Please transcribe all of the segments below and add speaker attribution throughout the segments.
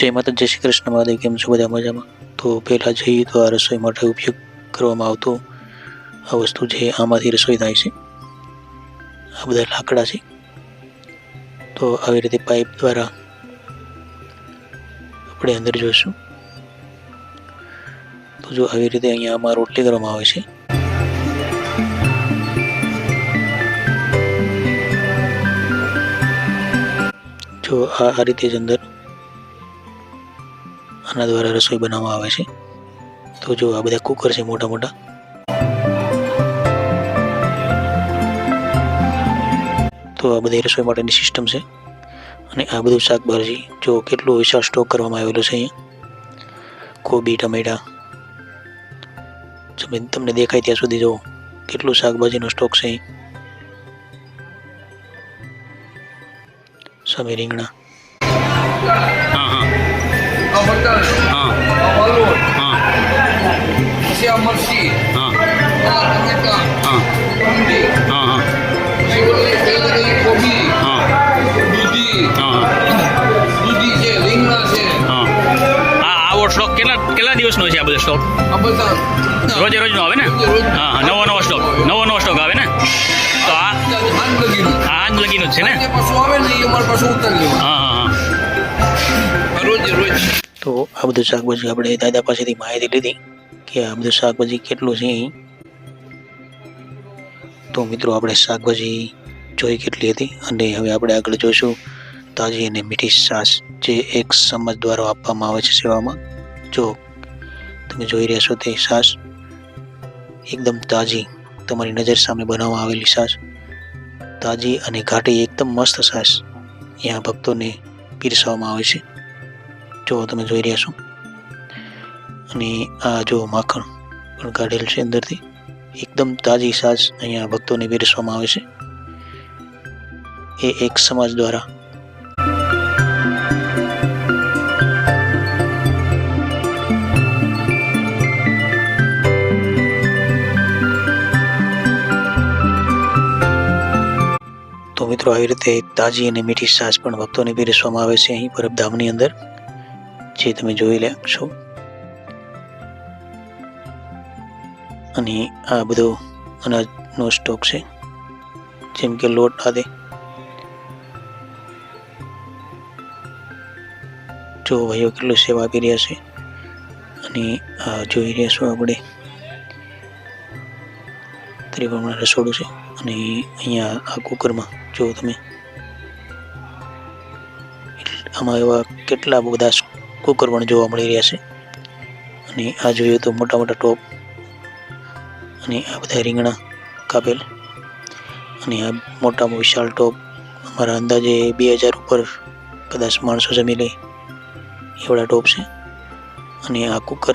Speaker 1: જય માતા જય શ્રી કૃષ્ણ મહાદેવ, કેમ છો બધા મજામાં? તો પહેલાં જઈએ તો આ રસોઈ માટે ઉપયોગ કરવામાં આવતો આ વસ્તુ છે, આમાંથી રસોઈ થાય છે. આ બધા લાકડા છે. તો આવી રીતે પાઇપ દ્વારા આપણે અંદર જોઈશું. તો જો આવી રીતે અહીંયા આમાં રોટલી કરવામાં આવે છે. જો આ રીતે જ અંદર આના દ્વારા રસોઈ બનાવવામાં આવે છે. તો જો આ બધા કુકર છે મોટા મોટા. તો આ બધી રસોઈ માટેની સિસ્ટમ છે. અને આ બધું શાકભાજી, જો કેટલું વિશાળ સ્ટોક કરવામાં આવેલો છે અહીંયા. કોબી, ટમેટા. તમે તમને દેખાય ત્યાં સુધી જો કેટલું શાકભાજીનો સ્ટોક છે. સામે રીંગણા.
Speaker 2: આ બટર
Speaker 3: હા.
Speaker 2: આ વાલોડ
Speaker 3: હા.
Speaker 2: પછી આ મરચી
Speaker 3: હા.
Speaker 2: આ
Speaker 3: હા. હા હા.
Speaker 2: પછી ઓલી પેલી કોબી
Speaker 3: હા.
Speaker 2: દૂધી
Speaker 3: હા
Speaker 2: દૂધી છે રીંગણા છે.
Speaker 3: હા. આ આવો સ્ટોક કેટલા કેટલા દિવસનો છે આ બધો સ્ટોક
Speaker 2: આ બધા.
Speaker 3: રોજે રોજનો આવે ને? હા નવો નવો સ્ટોક નવો નવો સ્ટોક આવે ને? તો આ
Speaker 2: લગીનું.
Speaker 3: આજ લગીનો છે ને?
Speaker 2: પાછું આવે ને એ અમારે પાછું ઉતારી લેવું
Speaker 3: હા હા હા.
Speaker 1: તો આ બધું શાકભાજી આપણે દાદા પાસેથી માહિતી લીધી કે આ બધું શાકભાજી કેટલું છે તો મિત્રો, આપણે શાકભાજી જોઈ કેટલી હતી અને હવે આપણે આગળ જોઈશું તાજી અને મીઠી છાશ જે એક સમજ દ્વારા આપવામાં આવે છે સેવામાં. જો તમે જોઈ રહ્યા છો તે છાશ એકદમ તાજી, તમારી નજર સામે બનાવવામાં આવેલી છાશ. તાજી અને ઘાટી એકદમ મસ્ત છાશ. અહીંયા ભક્તોને પીરસવામાં આવે છે. જો તમે જોઈ રહ્યા છો. અને આ જો માખણ પણ કાઢેલ છે અંદરથી, એકદમ તાજી સાજ અહીંયા ભક્તોને પીરસવામાં આવે છે. એ એક સમાજ દ્વારા મિત્રો, આવી રીતે તાજી અને મીઠી સાસ પણ ભક્તોને પીરસવામાં આવે છે અહીં પરબધામની અંદર. જે તમે જોઈ લે છો. અને આ બધો અનાજનો સ્ટોક છે. જેમ કે લોટ આદે જો ભાઈઓ કેટલું સેવા આપી રહ્યા છે. અને જોઈ રહ્યા છો આપણે. ત્રિકોણ રસોડું છે. અને અહીંયા આ કુકરમાં જો તમે આમાં એવા કેટલા બધા કુકર પણ જોવા મળી રહ્યા છે. અને આ જોઈએ તો મોટા મોટા ટોપ અને આ બધા રીંગણા કાપેલ. અને આ મોટામાં વિશાળ ટોપ અમારા અંદાજે બે હજાર ઉપર કદાચ માણસો જમી લે એવડા ટોપ છે. અને આ કુકર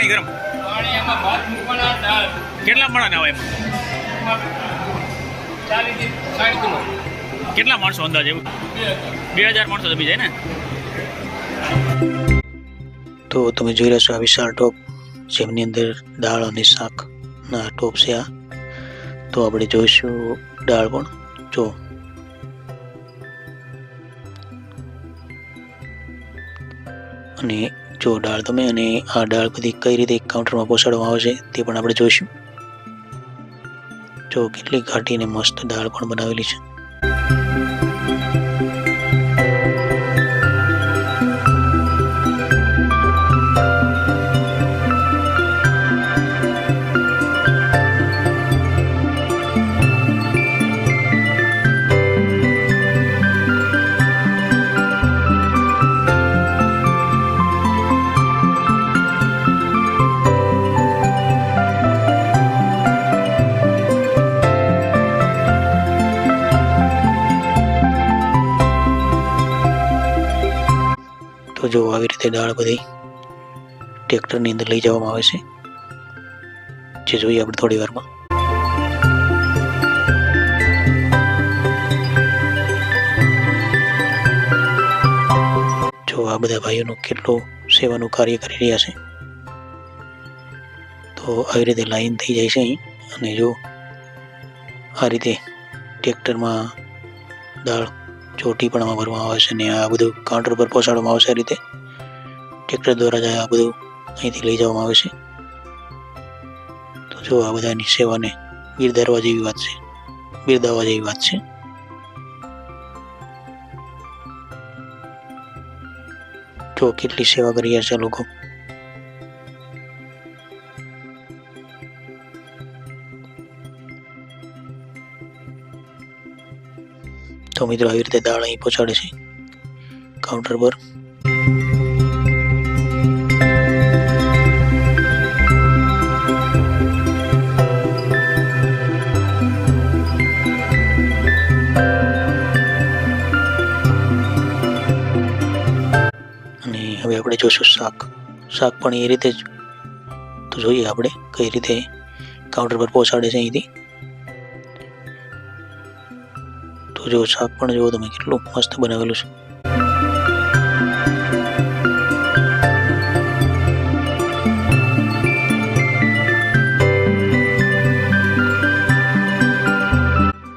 Speaker 3: પાણી ગરમ. કેટલા માણસ આવે એમાં? કેટલા માણસો અંદાજ એવું? બે હજાર. માણસો જમી જાય ને?
Speaker 1: તો તમે જોઈ રહ્યા છો આ વિશાળ ટોપ જેમની અંદર દાળ અને શાકના ટોપ છે આ. તો આપણે જોઈશું દાળ પણ જો. અને જો દાળ તમે અને આ દાળ બધી કઈ રીતે કાઉન્ટરમાં પહોંચાડવામાં આવશે તે પણ આપણે જોઈશું. જો કેટલી ઘાટી અને મસ્ત દાળ પણ બનાવેલી છે. જો આવી રીતે દાળ બધી ટ્રેક્ટરની અંદર લઈ જવામાં આવે છે, જે જોઈએ આપણે થોડી વારમાં. જો આ બધા ભાઈઓનું કેટલું સેવાનું કાર્ય કરી રહ્યા છે, તો આવી રીતે લાઈન થઈ જાય છે અને જો આ રીતે ટ્રેક્ટરમાં દાળ ચોટી પણ ભરવામાં આવે છે અને આ બધું કાઉન્ટર પર પહોંચાડવામાં આવશે આ રીતે. ટ્રેક્ટર દ્વારા જ આ બધું અહીંથી લઈ જવામાં આવે છે. તો જો આ બધાની સેવાને બિરદારવા જેવી વાત છે. બિરદાવવા જેવી વાત છે. જો કેટલી સેવા કરી રહ્યા છે લોકો? તો મિત્રો આવી રીતે દાળ અહીં પહોંચાડે છે. કાઉન્ટર પર. અને હવે આપણે જોશું શાક. શાક પણ એ રીતે જ. તો જોઈએ આપણે કઈ રીતે કાઉન્ટર પર પહોંચાડે છે અહીંથી. તો જો શાક પણ જુઓ તમે કેટલું મસ્ત બનાવેલું છે.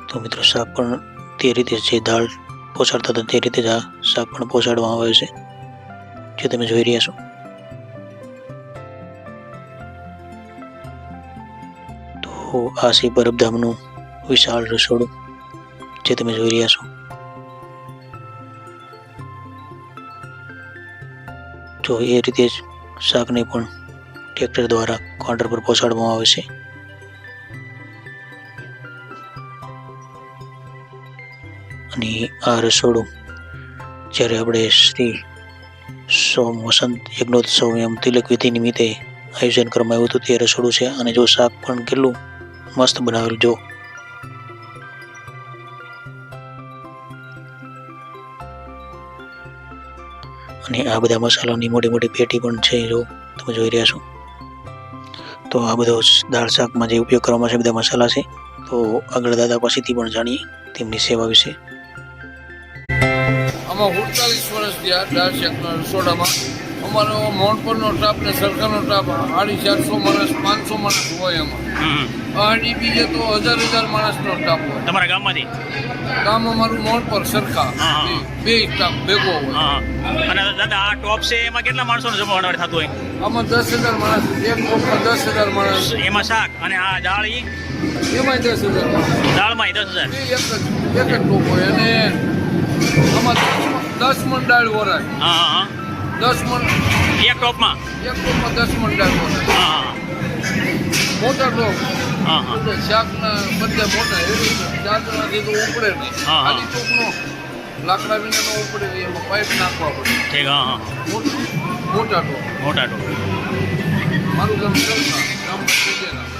Speaker 1: તો મિત્રો શાક પણ તે રીતે જે દાળ પહોંચાડતા હતા તે રીતે જ આ શાક પણ પહોંચાડવામાં આવે છે. જે તમે જોઈ રહ્યા છો. તો આ છે પરબધામનું વિશાળ રસોડું. જે તમે જોઈ રહ્યા છો. તો એ રીતે જ શાકને પણ ટ્રેક્ટર દ્વારા કાઉન્ટર પર પહોંચાડવામાં આવે છે. અને આ રસોડું જ્યારે આપણે શ્રી સોમ વસંત યજ્ઞોત્સવ એમ તિલક વિધિ નિમિત્તે આયોજન કરવામાં આવ્યું હતું તે રસોડું છે. અને જો શાક પણ કેટલું મસ્ત બનાવેલું, જો અને આ બધા મસાલાની મોટી મોટી પેટી પણ છે જો તમે જોઈ રહ્યા છો. તો આ બધો દાળ શાકમાં જે ઉપયોગ કરવામાં છે બધા મસાલા છે. તો આગળ દાદા પાસેથી પણ જાણીએ તેમની સેવા વિશે.
Speaker 2: આમાં સુડતાલીસ વર્ષ થયા દાળ શાકના રસોડામાં. અમારો મોણપરનો ટાપ ને સરકારનો ટાપ સાડી ચારસો માણસ પાંચસો માણસ હોય એમાં. આડી બીજે તો હજાર હજાર માણસનો ટાપ હોય.
Speaker 3: તમારા ગામમાંથી?
Speaker 2: ગામ અમારું મોણપર સરખા. બે ટાપ ભેગો હોય.
Speaker 3: અને દાદા આ ટોપ છે એમાં કેટલા માણસોનું જમવાનું થતું હોય?
Speaker 2: આમાં દસ હજાર માણસ એક ટોપમાં દસ હજાર માણસ.
Speaker 3: એમાં શાક અને આ દાળી
Speaker 2: એમાં દસ હજાર
Speaker 3: દાળમાં દસ હજાર.
Speaker 2: એક જ એક ટોપ હોય. અને આમાં દસ મણ દાળ વરાય.
Speaker 3: હા હા.
Speaker 2: દસ મંડળ
Speaker 3: એક ટોપમાં?
Speaker 2: એક ટોપમાં દસ
Speaker 3: હા
Speaker 2: મોટા ટોપ.
Speaker 3: હા હા.
Speaker 2: એટલે શાકના બધા મોટા એવી જણાથી તો ઉપડે નહીં.
Speaker 3: હા, હા.
Speaker 2: ખાલી ટોપનો લાકડા વિનાનો ઉપડે નહીં એમાં પાઇપ નાખવા પડે. મોટા મોટા ટોપ.
Speaker 3: મોટા ટોપ.
Speaker 2: મારું ગામ ગામ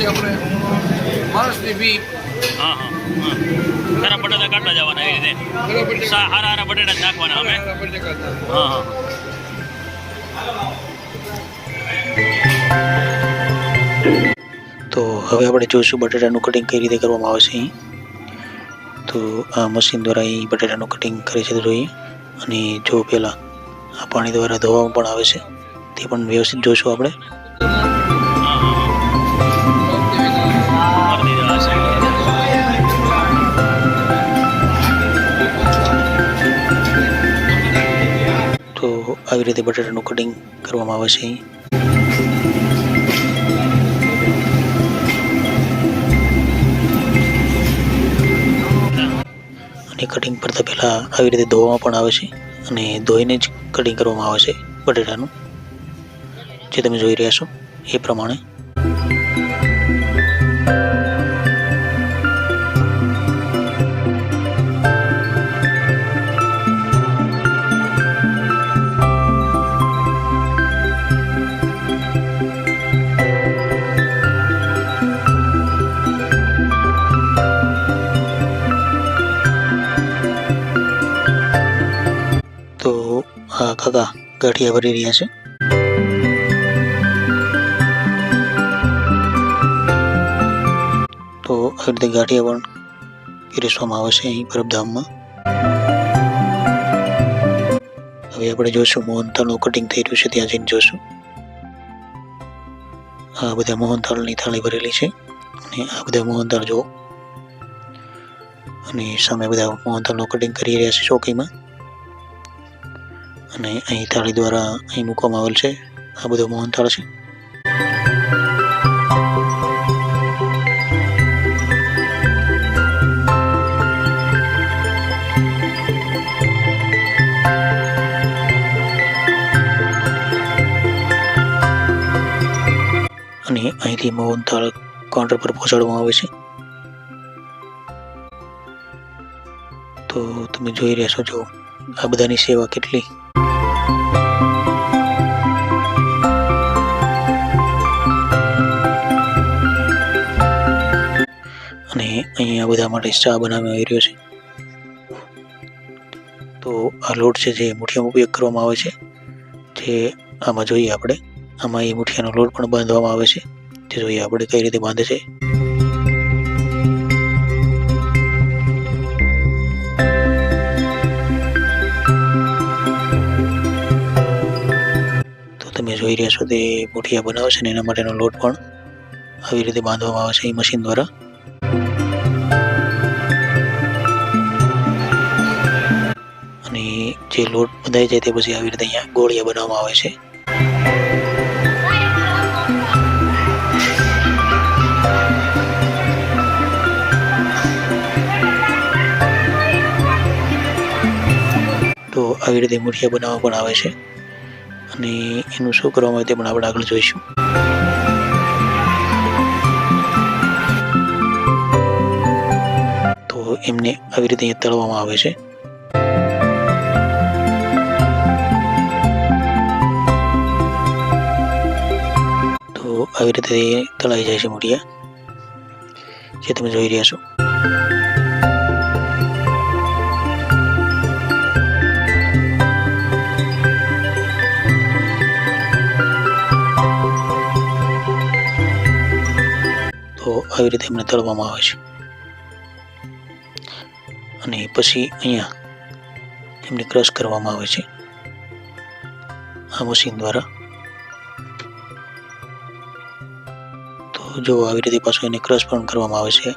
Speaker 2: પછી આપણે માણસની બી
Speaker 3: હા હા. હા તારા બટાટા કાઢતા જવાના એ રીતે.
Speaker 2: સારા
Speaker 3: સારા હારા હારા બટાટા જ નાખવાના અમે. હા હા.
Speaker 1: તો હવે આપણે જોઈશું બટાટાનું કટિંગ કઈ રીતે કરવામાં આવે છે અહીં. તો આ મશીન દ્વારા અહીં બટાટાનું કટિંગ કરે છે જોઈએ અને જો પહેલાં આ પાણી દ્વારા ધોવામાં પણ આવે છે. તે પણ વ્યવસ્થિત જોઈશું આપણે. આવી રીતે બટાટાનું કટિંગ કરવામાં આવે છે અને કટિંગ કરતાં પહેલાં આવી રીતે ધોવામાં પણ આવે છે અને ધોઈને જ કટિંગ કરવામાં આવે છે બટાટાનું. જે તમે જોઈ રહ્યા છો એ પ્રમાણે. કાકા, ગાંઠિયા ભરી રહ્યા છે. તો આવી રીતે ગાંઠિયા પણ પીરસવામાં આવે છે અહીં પરબધામમાં હવે આપણે જોશું મોહનથાળનું કટિંગ થઈ રહ્યું છે, ત્યાં જઈને જોશું આ બધા મોહનથાળની થાળી ભરેલી છે. અને આ બધા મોહનથાળ જુઓ. અને સામે બધા મોહનથાળનું કટિંગ કરી રહ્યા છે ચોકીમાં. અને અહીં થાળી દ્વારા અહીં મૂકવામાં આવેલ છે. આ બધો મોહનથાળ છે. અને અહીંથી મોહનથાળ કાઉન્ટર પર પહોંચાડવામાં આવે છે. તો તમે જોઈ રહ્યા છો જો આ બધાની સેવા કેટલી અને અહીંયા બધા માટે ચા બનાવવામાં આવી રહ્યો છે. તો આ લોટ છે જે મુઠિયામાં ઉપયોગ કરવામાં આવે છે, જે આમાં જોઈએ આપણે. આમાં એ મુઠિયાનો લોટ પણ બાંધવામાં આવે છે તે જોઈએ આપણે કઈ રીતે બાંધે છે. તમે જોઈ રહ્યા છો તે મુઠિયા બનાવે છે ને એના માટેનો લોટ પણ આવી રીતે બાંધવામાં આવે છે એ મશીન દ્વારા. અને જે લોટ બંધાઈ જાય તે પછી આવી રીતે અહીંયા ગોળિયા બનાવવામાં આવે છે. તો આવી રીતે મૂઠિયા બનાવવા પણ આવે છે. અને એનું શું કરવામાં આવે તે પણ આપણે આગળ જોઈશું. એમને આવી રીતે અહીંયા તળવામાં આવે છે. તો આવી રીતે તળાઈ જાય છે મુઠિયા જે તમે જોઈ રહ્યા છો. તો આવી રીતે એમને તળવામાં આવે છે. અને પછી અહીંયા એમને ક્રશ કરવામાં આવે છે. આ મશીન દ્વારા. તો જો આવી રીતે પાછું એને ક્રશ પણ કરવામાં આવે છે.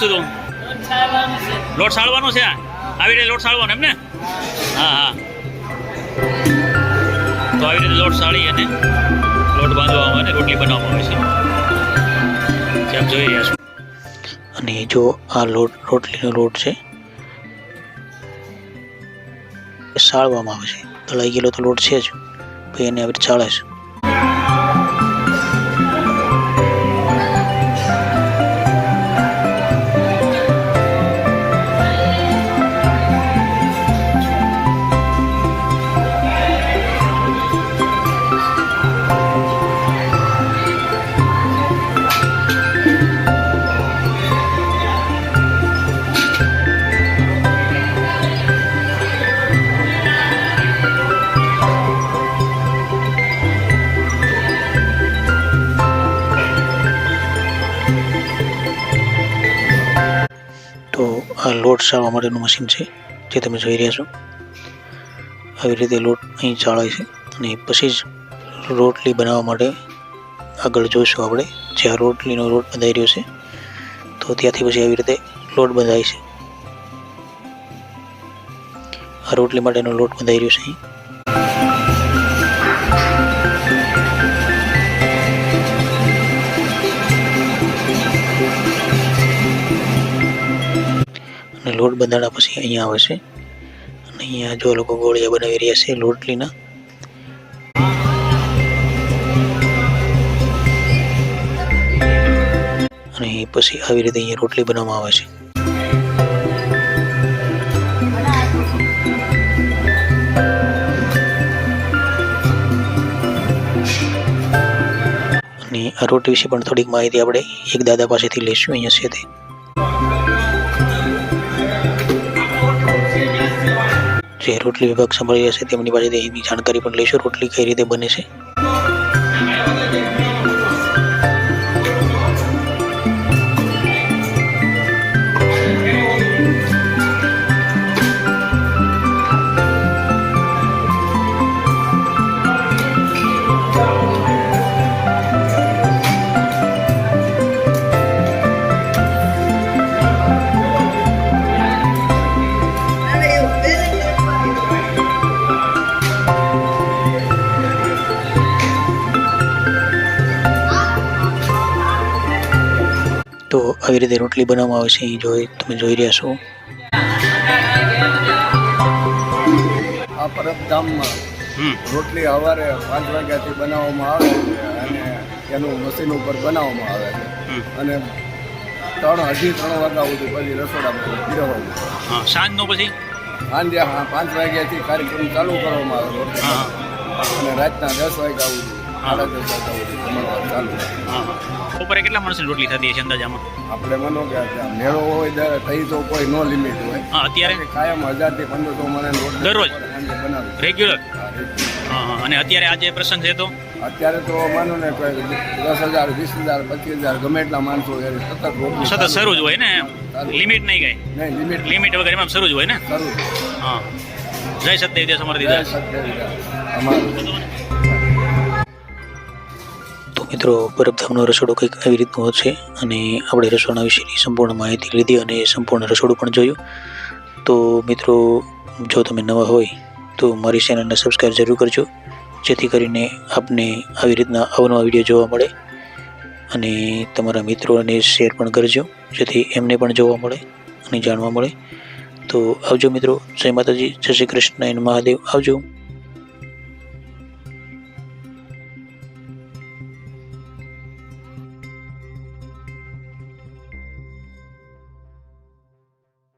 Speaker 3: શું તું? લોટ સાળવાનો છે? આવી રીતે લોટ સાળવાનો એમ ને? હા હા. તો આવી રીતે લોટ સાળી અને લોટ બાંધવામાં અને રોટલી બનાવવામાં આવે છે. જેમ જોઈ રહ્યા છો
Speaker 1: અને જો આ લોટ, રોટલીનો લોટ છે સાળવામાં આવે છે. તળાઈ ગયેલો તો લોટ છે જ. પછી એને આવી રીતે ચાળે છે. આ લોટ ચાળવા માટેનું મશીન છે, જે તમે જોઈ રહ્યા છો. આવી રીતે લોટ અહીં ચાળાય છે અને પછી જ રોટલી બનાવવા માટે આગળ જોઈશું આપણે જ્યાં રોટલીનો લોટ બંધાઈ રહ્યો છે. તો ત્યાંથી પછી આવી રીતે લોટ બંધાય છે. આ રોટલી માટેનો લોટ બંધાઈ રહ્યો છે અહીં. લોટ બંધાણા પછી અહીંયા આવે છે. અને અહીંયા જો લોકો ગોળિયા બનાવી રહ્યા છે રોટલીના અને પછી આવી રીતે અહીંયા રોટલી બનાવવામાં આવે છે. અને આ રોટી વિશે પણ થોડીક માહિતી આપણે એક દાદા પાસેથી લઈશું અહીંયા છે તે. જે રોટલી વિભાગ સંભાળી રહ્યા તેમની પાસેથી એની જાણકારી પણ લઈશું. રોટલી કઈ રીતે બને છે? તો આવી રીતે રોટલી બનાવવામાં આવે છે અહીં જોઈ તમે જોઈ રહ્યા છો.
Speaker 2: આ પરબધામમાં રોટલી સવારે પાંચ વાગ્યાથી બનાવવામાં આવે છે અને એનું મશીન ઉપર બનાવવામાં આવે છે. અને ત્રણ અઢી ત્રણ વાગ્યા સુધી પછી રસોડામાં પીરવવાનું
Speaker 3: હા સાંજનો પછી?
Speaker 2: સાંજે હા પાંચ વાગ્યાથી કાર્યક્રમ ચાલુ કરવામાં આવે અને રાતના દસ વાગ્યા સુધી.
Speaker 3: હા બપોરે કેટલા માણસની રોટલી થતી હશે અંદાજામાં?
Speaker 2: આપણે મનો કે મેળો હોય થઈ તો કોઈ નો લિમિટ હોય.
Speaker 3: હા અત્યારે?
Speaker 2: કાયમ હજારથી પંદરસો મને
Speaker 3: દરરોજ? રેગ્યુલર
Speaker 2: હા,
Speaker 3: હા અને અત્યારે આજે પ્રસંગ છે તો?
Speaker 2: અત્યારે તો માનો ને દસ હજાર વીસ હજાર પચીસ હજાર ગમે એટલા માણસો એ સતત રોટલી
Speaker 3: સતત શરૂ જ હોય ને? લિમિટ નહીં ગઈ
Speaker 2: નહીં લિમિટ
Speaker 3: લિમિટ વગર એમાં શરૂ જ હોય ને?
Speaker 2: શરૂ.
Speaker 3: હા. જય સત્ય વિદ્યા સમર્થ
Speaker 2: જય સત્યદેવ. અમારું.
Speaker 1: મિત્રો, પરબધામનો રસોડું કંઈક આવી રીતનું હશે અને આપણે રસોડા વિશેની સંપૂર્ણ માહિતી લીધી અને સંપૂર્ણ રસોડું પણ જોયું. તો મિત્રો, જો તમે નવા હોય, તો મારી ચેનલને સબસ્ક્રાઈબ જરૂર કરજો, જેથી કરીને આપને આવી રીતના અવનવા વીડિયો જોવા મળે અને તમારા મિત્રોને શેર પણ કરજો, જેથી એમને પણ જોવા મળે અને જાણવા મળે. તો આવજો મિત્રો, જય માતાજી, જય શ્રી કૃષ્ણ મહાદેવ, આવજો.